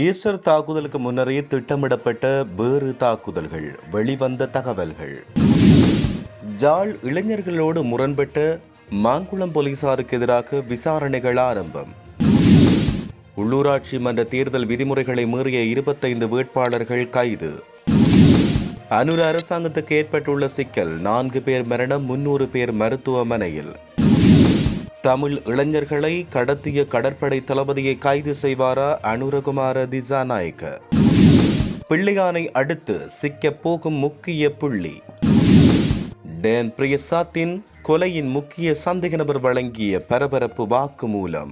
Easter தாக்குதலுக்கு முன்னரே திட்டமிடப்பட்ட வேறு தாக்குதல்கள் வெளிவந்த தகவல்கள். ஜாழ் இளைஞர்களோடு முரண்பட்ட மாங்குளம் போலீசாருக்கு எதிராக விசாரணைகள் ஆரம்பம். உள்ளூராட்சி மன்ற தேர்தல் விதிமுறைகளை மீறிய இருபத்தைந்து வேட்பாளர்கள் கைது. அனுர அரசாங்கத்துக்கு ஏற்பட்டுள்ள சிக்கல் நான்கு பேர் மரணம் முன்னூறு பேர் மருத்துவமனையில். தமிழ் இளைஞர்களை கடத்திய கடற்படை தளபதியை கைது செய்வாரா அனுரகுமார திசாநாயக்க? பிள்ளையானை அடுத்து சிக்கப் போகும் முக்கிய புள்ளி. டேன் பிரியசாத்தின் கொலையின் முக்கிய சந்தேக நபர் வழங்கிய பரபரப்பு வாக்குமூலம்.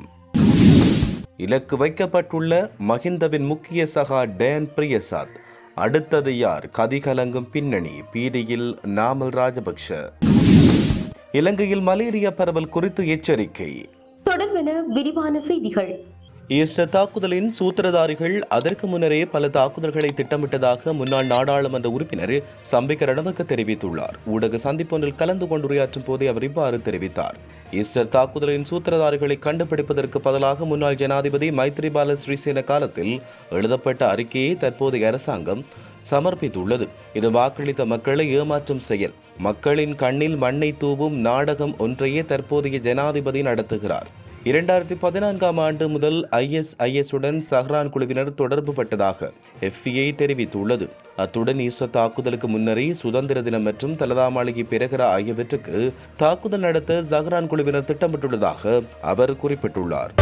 இலக்கு வைக்கப்பட்டுள்ள மஹிந்தவின் முக்கிய சகா டேன் பிரியசாத். அடுத்தது யார்? கதிகலங்கும் பின்னணி. பீதியில் நாமல் ராஜபக்ஷ. இலங்கையில் மலேரியா பரவல் குறித்து எச்சரிக்கை. தொடர்பென விரிவான செய்திகள். ஈஸ்டர் தாக்குதலின் சூத்திரதாரிகள் அதற்கு முன்னரே பல தாக்குதல்களை திட்டமிட்டதாக முன்னாள் நாடாளுமன்ற உறுப்பினர் சம்பிக்க ரணவக்க தெரிவித்துள்ளார். ஊடக சந்திப்பொன்றில் கலந்து கொண்டுரையாற்றும் போதே அவர் இவ்வாறு தெரிவித்தார். ஈஸ்டர் தாக்குதலின் சூத்திரதாரிகளை கண்டுபிடிப்பதற்கு பதிலாக முன்னாள் ஜனாதிபதி மைத்ரிபால ஸ்ரீசேன காலத்தில் எழுதப்பட்ட அறிக்கையை தற்போதைய அரசாங்கம் சமர்ப்பித்துள்ளது. இது வாக்களித்த மக்களை ஏமாற்றும் செயல். மக்களின் கண்ணில் மண்ணை தூவும் நாடகம் ஒன்றையே தற்போதைய ஜனாதிபதி நடத்துகிறார். இரண்டாயிரத்தி பதினான்காம் ஆண்டு முதல் ஐஎஸ்ஐஎஸ் உடன் சஹ்ரான் குழுவினர் தொடர்பு பட்டதாக எஃபிஐ தெரிவித்துள்ளது. அத்துடன் ஈஸ்டர் தாக்குதலுக்கு முன்னரே சுதந்திர தினம் மற்றும் தலதா மாளிகை பெருகரா ஆகியவற்றுக்கு தாக்குதல் நடத்த சஹ்ரான் குழுவினர் திட்டமிட்டுள்ளதாக அவர் குறிப்பிட்டுள்ளார்.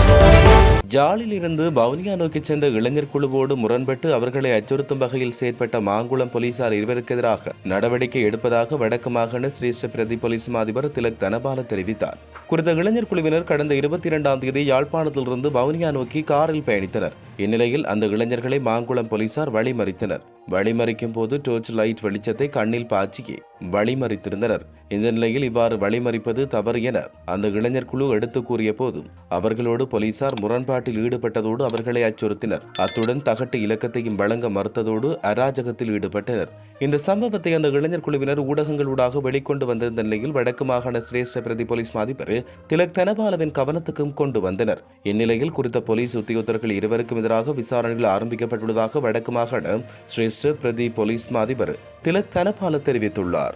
ஜாலில் இருந்து வவுனியா நோக்கி சென்ற இளைஞர் குழுவோடு முரண்பட்டு அவர்களை அச்சுறுத்தும் வகையில் செயற்பட்ட மாங்குளம் போலீசார் இருவருக்கு எதிராக நடவடிக்கை எடுப்பதாக வடக்கு மாகாண சிரேஷ்ட பிரதி போலீஸ் அதிபர் திலக் தனபால தெரிவித்தார். குறித்த இளைஞர் குழுவினர் கடந்த இருபத்தி இரண்டாம் தேதி யாழ்ப்பாணத்திலிருந்து வவுனியா நோக்கி காரில் பயணித்தனர். இந்நிலையில் அந்த இளைஞர்களை மாங்குளம் போலீசார் வழிமறித்தனர். வழிமறிக்கும் போது டோர்ச் லைட் வெளிச்சத்தை கண்ணில் பாய்ச்சி வழிமறித்திருந்தனர். இந்த நிலையில் இவ்வாறு வழிமறிப்பது தவறு என அந்த இளைஞர் குழு எடுத்து கூறிய போது அவர்களோடு போலீசார் முரண்பாட்டில் ஈடுபட்டதோடு அவர்களை அச்சுறுத்தினர். அத்துடன் தகட்டு இலக்கத்தையும் வழங்க மறுத்ததோடு அராஜகத்தில் ஈடுபட்டனர். இந்த சம்பவத்தை அந்த இளைஞர் குழுவினர் ஊடகங்களூடாக வெளிக்கொண்டு வந்திருந்த நிலையில் வடக்கு மாகாண சிரேஷ்ட பிரதி போலீஸ் மாதிபர் திலக் தனபாலவின் கவனத்துக்கும் கொண்டு வந்தனர். இந்நிலையில் குறித்த போலீஸ் உத்தியோகத்தர்கள் இருவருக்கும் எதிராக விசாரணைகள் ஆரம்பிக்கப்பட்டுள்ளதாக வடக்கு மாகாண சிரேஷ்ட பிரதி போலீஸ் மாதிபர் திலக் தனபால தெரிவித்துள்ளார்.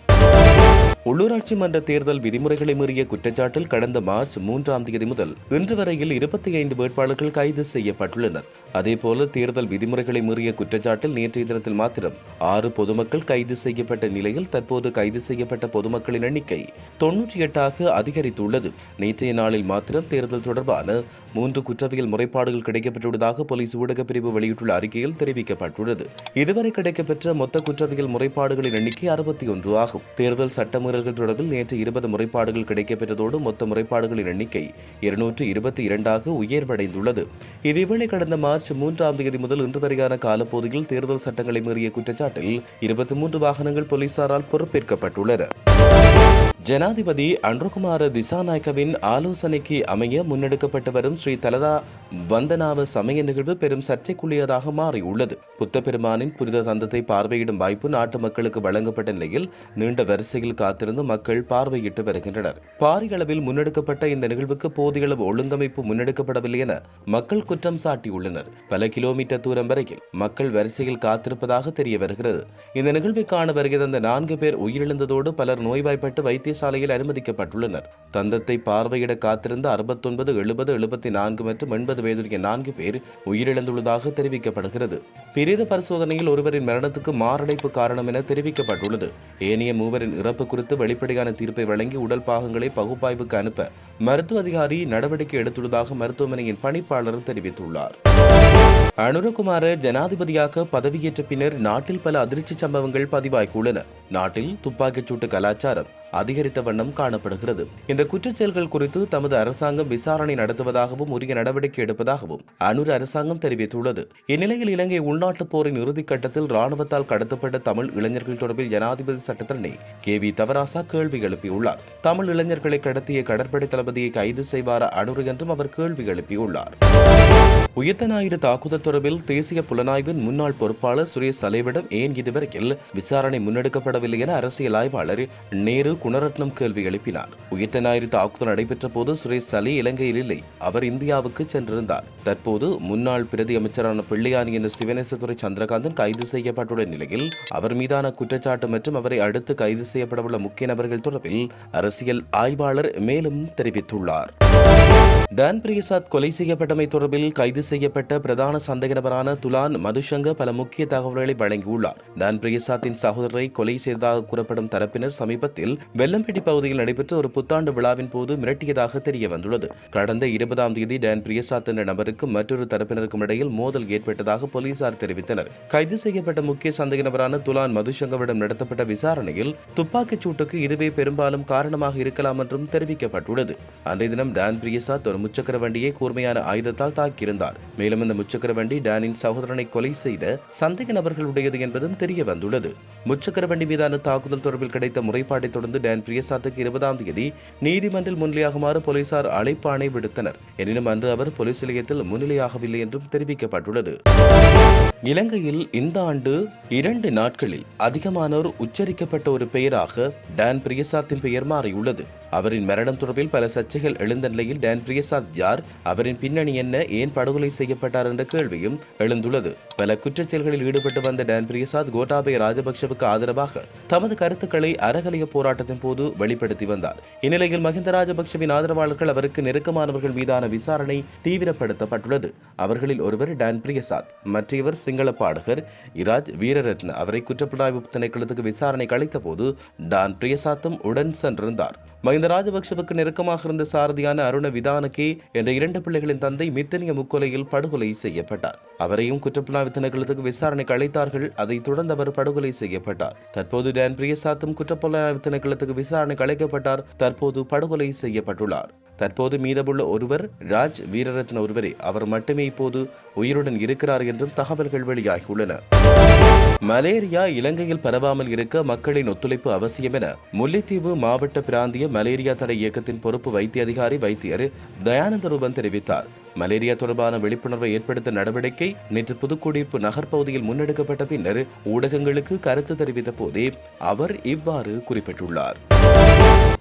உள்ளூராட்சி மன்ற தேர்தல் விதிமுறைகளை மீறிய குற்றச்சாட்டில் கடந்த மார்ச் மூன்றாம் தேதி முதல் இன்று வரையில் இருபத்தி ஐந்து வேட்பாளர்கள் கைது செய்யப்பட்டுள்ளனர். அதேபோல தேர்தல் விதிமுறைகளை மீறிய குற்றச்சாட்டில் நேற்றைய தினத்தில் மாத்திரம் ஆறு பொதுமக்கள் கைது செய்யப்பட்ட நிலையில் தற்போது கைது செய்யப்பட்ட பொதுமக்களின் எண்ணிக்கை தொன்னூற்றி எட்டாக அதிகரித்துள்ளது. நேற்றைய நாளில் மாத்திரம் தேர்தல் தொடர்பான மூன்று குற்றவியல் முறைப்பாடுகள் கிடைக்கப்பட்டுள்ளதாக போலீஸ் ஊடகப் பிரிவு வெளியிட்டுள்ள அறிக்கையில் தெரிவிக்கப்பட்டுள்ளது. இதுவரை கிடைக்கப்பெற்ற மொத்த குற்றவியல் முறைப்பாடுகளின் எண்ணிக்கை அறுபத்தி ஒன்று ஆகும். தேர்தல் சட்டமீறல்கள் தொடர்பில் நேற்று இருபது முறைப்பாடுகள் கிடைக்கப்பெற்றதோடு மொத்த முறைப்பாடுகளின் எண்ணிக்கை இருநூற்று இருபத்தி இரண்டாக உயர்வடைந்துள்ளது. இதேவேளை கடந்த மார்ச் மூன்றாம் தேதி முதல் இன்று வரையான காலப்பகுதியில் தேர்தல் சட்டங்களை மீறிய குற்றச்சாட்டில் இருபத்தி மூன்று வாகனங்கள் போலீசாரால் பொறுப்பேற்கப்பட்டுள்ளன ஜனாதிபதி அன்ருகுமார திசாநாயக்கவின் ஆலோசனைக்கு அமைய முன்னெடுக்கப்பட்டு வரும் ஸ்ரீ தலதா வந்தனாவ சமய நிகழ்வு பெரும் சர்ச்சைக்குரியதாக மாறியுள்ளது. புத்த பெருமானின் புனித தந்தத்தை பார்வையிடும் வாய்ப்பு நாட்டு மக்களுக்கு வழங்கப்பட்ட நிலையில் நீண்ட வரிசையில் காத்திருந்து மக்கள் பார்வையிட்டு வருகின்றனர். பாரிய அளவில் முன்னெடுக்கப்பட்ட இந்த நிகழ்வுக்கு போதிய அளவு ஒழுங்கமைப்பு முன்னெடுக்கப்படவில்லை என மக்கள் குற்றம் சாட்டியுள்ளனர். பல கிலோமீட்டர் தூரம் வரையில் மக்கள் வரிசையில் காத்திருப்பதாக தெரிய வருகிறது. இந்த நிகழ்வை காண வருகை தந்த நான்கு பேர் உயிரிழந்ததோடு பலர் நோய்வாய்ப்பட்டு வைத்தியசாலையில் அனுமதிக்கப்பட்டுள்ளனர். தந்தத்தை பார்வையிட காத்திருந்த அறுபத்தொன்பது எழுபது எழுபத்தி நான்கு மற்றும் எண்பது ஐம்பது வயதுடைய நான்கு பேர் உயிரிழந்துள்ளதாக தெரிவிக்கப்படுகிறது. பிரேத பரிசோதனையில் ஒருவரின் மரணத்துக்கு மாரடைப்பு காரணம் என தெரிவிக்கப்பட்டுள்ளது. ஏனைய மூவரின் இறப்பு குறித்து வெளிப்படையான தீர்ப்பை வழங்கி உடல் பாகங்களை பகுப்பாய்வுக்கு அனுப்ப மருத்துவ அதிகாரி நடவடிக்கை எடுத்துள்ளதாக மருத்துவமனையின் பணிப்பாளர் தெரிவித்துள்ளார். அனுரகுமார ஜனாதிபதியாக பதவியேற்ற பின்னர் நாட்டில் பல அதிர்ச்சி சம்பவங்கள் பதிவாகியுள்ளன. நாட்டில் துப்பாக்கிச் சூட்டு கலாச்சாரம் அதிகரித்த வண்ணம் காணப்படுகிறது. இந்த குற்றச்செயல்கள் குறித்து தமது அரசாங்கம் விசாரணை நடத்துவதாகவும் உரிய நடவடிக்கை எடுப்பதாகவும் அனுர் அரசாங்கம் தெரிவித்துள்ளது. இந்நிலையில் இலங்கை உள்நாட்டுப் போரின் இறுதிக் கட்டத்தில் ராணுவத்தால் கடத்தப்பட்ட தமிழ் இளைஞர்கள் தொடர்பில் ஜனாதிபதி சட்டத்தரணி கே. வி. தவராசா கேள்வி எழுப்பியுள்ளார். தமிழ் இளைஞர்களை கடத்திய கடற்படை தளபதியை கைது செய்வாரா அனுர் என்றும் அவர் கேள்வி எழுப்பியுள்ளார். உயிர்த்த ஞாயிறு தாக்குதல் தொடர்பில் தேசிய புலனாய்வின் முன்னாள் பொறுப்பாளர் சுரேஷ் அலைவிடம் ஏன் இதுவரையில் விசாரணை முன்னெடுக்கப்படவில்லை என அரசியல் ஆய்வாளர் நேரு குணரத்னம் கேள்வி எழுப்பினார். உயிர்த்த ஞாயிறு தாக்குதல் நடைபெற்ற போது சுரேஷ் அலி இலங்கையில் இல்லை. அவர் இந்தியாவுக்கு சென்றிருந்தார். தற்போது முன்னாள் பிரதி அமைச்சரான பிள்ளையானி என்ற சிவநேசத்துறை சந்திரகாந்தன் கைது செய்யப்பட்டுள்ள நிலையில் அவர் மீதான குற்றச்சாட்டு மற்றும் அவரை அடுத்து கைது செய்யப்படவுள்ள முக்கிய நபர்கள் தொடர்பில் அரசியல் ஆய்வாளர் மேலும் தெரிவித்துள்ளார். டான் பிரியசாத் கொலை செய்யப்பட்டமை தொடர்பில் கைது செய்யப்பட்ட பிரதான சந்தேக நபரான துலான் மதுசங்க பல முக்கிய தகவல்களை வழங்கியுள்ளார். டான் பிரியசாத்தின் சகோதரரை கொலை செய்ததாக கூறப்படும் தரப்பினர் சமீபத்தில் வெள்ளம்பேட்டி பகுதியில் நடைபெற்ற ஒரு புத்தாண்டு விழாவின் போது மிரட்டியதாக தெரிய வந்துள்ளது கடந்த இருபதாம் தேதி டான் பிரியசாத் என்ற நபருக்கும் மற்றொரு தரப்பினருக்கும் இடையில் மோதல் ஏற்பட்டதாக போலீசார் தெரிவித்தனர். கைது செய்யப்பட்ட முக்கிய சந்தேக நபரான துலான் மதுசங்கவிடம் நடத்தப்பட்ட விசாரணையில் துப்பாக்கிச் சூட்டுக்கு இதுவே பெரும்பாலும் காரணமாக இருக்கலாம் என்றும் தெரிவிக்கப்பட்டுள்ளது. அன்றைய தினம் டான் பிரியசாத் ஒரு முச்சக்கர வண்டியை கூர்மையான ஆயுதத்தால் தாக்கியிருந்தார். மேலும் இந்த முச்சக்கர வண்டி டேனின் சகோதரனை கொலை செய்த சந்தேக நபர்களுடையது என்பதும் தெரிய வந்துள்ளது. முச்சக்கர வண்டி மீதான தாக்குதல் தொடர்பில் கிடைத்த முறைப்பாட்டை தொடர்ந்து டேன் பிரியசாத்துக்கு இருபதாம் தேதி நீதிமன்றில் முன்னிலையாகுமாறு போலீசார் அழைப்பாணை விடுத்தனர். எனினும் அன்று அவர் போலீஸ் நிலையத்தில் முன்னிலையாகவில்லை என்றும் தெரிவிக்கப்பட்டுள்ளது. இலங்கையில் இந்த ஆண்டு இரண்டு நாட்களில் அதிகமானோர் உச்சரிக்கப்பட்ட ஒரு பெயராக டான் பிரியசாத்தின் பெயர் மாறியுள்ளது. அவரின் மரணம் தொடர்பில் பல சர்ச்சைகள் எழுந்த நிலையில் டான் பிரியசாத் யார்? அவரின் பின்னணி என்ன? ஏன் படுகொலை செய்யப்பட்டார் என்ற கேள்வியும் எழுந்துள்ளது. பல குற்றச்செயல்களில் ஈடுபட்டு வந்த டான் பிரியசாத் கோட்டாபய ராஜபக்சவுக்கு ஆதரவாக தமது கருத்துக்களை அறகலைய போராட்டத்தின் போது வெளிப்படுத்தி வந்தார். இந்நிலையில் மஹிந்த ராஜபக்சவின் ஆதரவாளர்கள் அவருக்கு நெருக்கமானவர்கள் மீதான விசாரணை தீவிரப்படுத்தப்பட்டுள்ளது. அவர்களில் ஒருவர் டான் பிரியசாத் மற்றவர் சிங்கள பாடகர் இராஜ் வீரரத்ன. அவரை குற்றப்புலனாய்வு திணைக்களத்துக்கு விசாரணை கழித்த போது டான் பிரியசாத்தும் உடன் சென்றிருந்தார். மஹிந்த ராஜபக்சவுக்கு நெருக்கமாக இருந்த சாரதியான அருண விதானகே என்ற இரண்டு பிள்ளைகளின் தந்தை மித்தனிய முக்கொலையில் படுகொலை செய்யப்பட்டார். அவரையும் குற்றப்புலனாய்வு திணைக்களத்துக்கு விசாரணைக்கு அழைத்தார்கள். அதைத் தொடர்ந்து அவர் படுகொலை செய்யப்பட்டார். தற்போது டேன் பிரியசாத்தும் குற்றப்புலனாய்வு திணைக்களத்துக்கு விசாரணைக்கு அழைக்கப்பட்டார். தற்போது படுகொலை செய்யப்பட்டுள்ளார். தற்போது மீதமுள்ள ஒருவர் ராஜ் வீரரத்ன ஒருவரே. அவர் மட்டுமே இப்போது உயிருடன் இருக்கிறார் என்றும் தகவல்கள் வெளியாகியுள்ளன. மலேரியா இலங்கையில் பரவாமல் இருக்க மக்களின் ஒத்துழைப்பு அவசியம் என முல்லைத்தீவு மாவட்ட பிராந்திய மலேரியா தடை இயக்கத்தின் பொறுப்பு வைத்திய அதிகாரி வைத்தியர் தயானந்த ரூபன் தெரிவித்தார். மலேரியா தொடர்பான விழிப்புணர்வை ஏற்படுத்த நடவடிக்கை நேற்று புதுக்குடியிருப்பு நகர்ப்பகுதியில் முன்னெடுக்கப்பட்ட பின்னர் ஊடகங்களுக்கு கருத்து தெரிவித்த போதே அவர் இவ்வாறு குறிப்பிட்டுள்ளார்.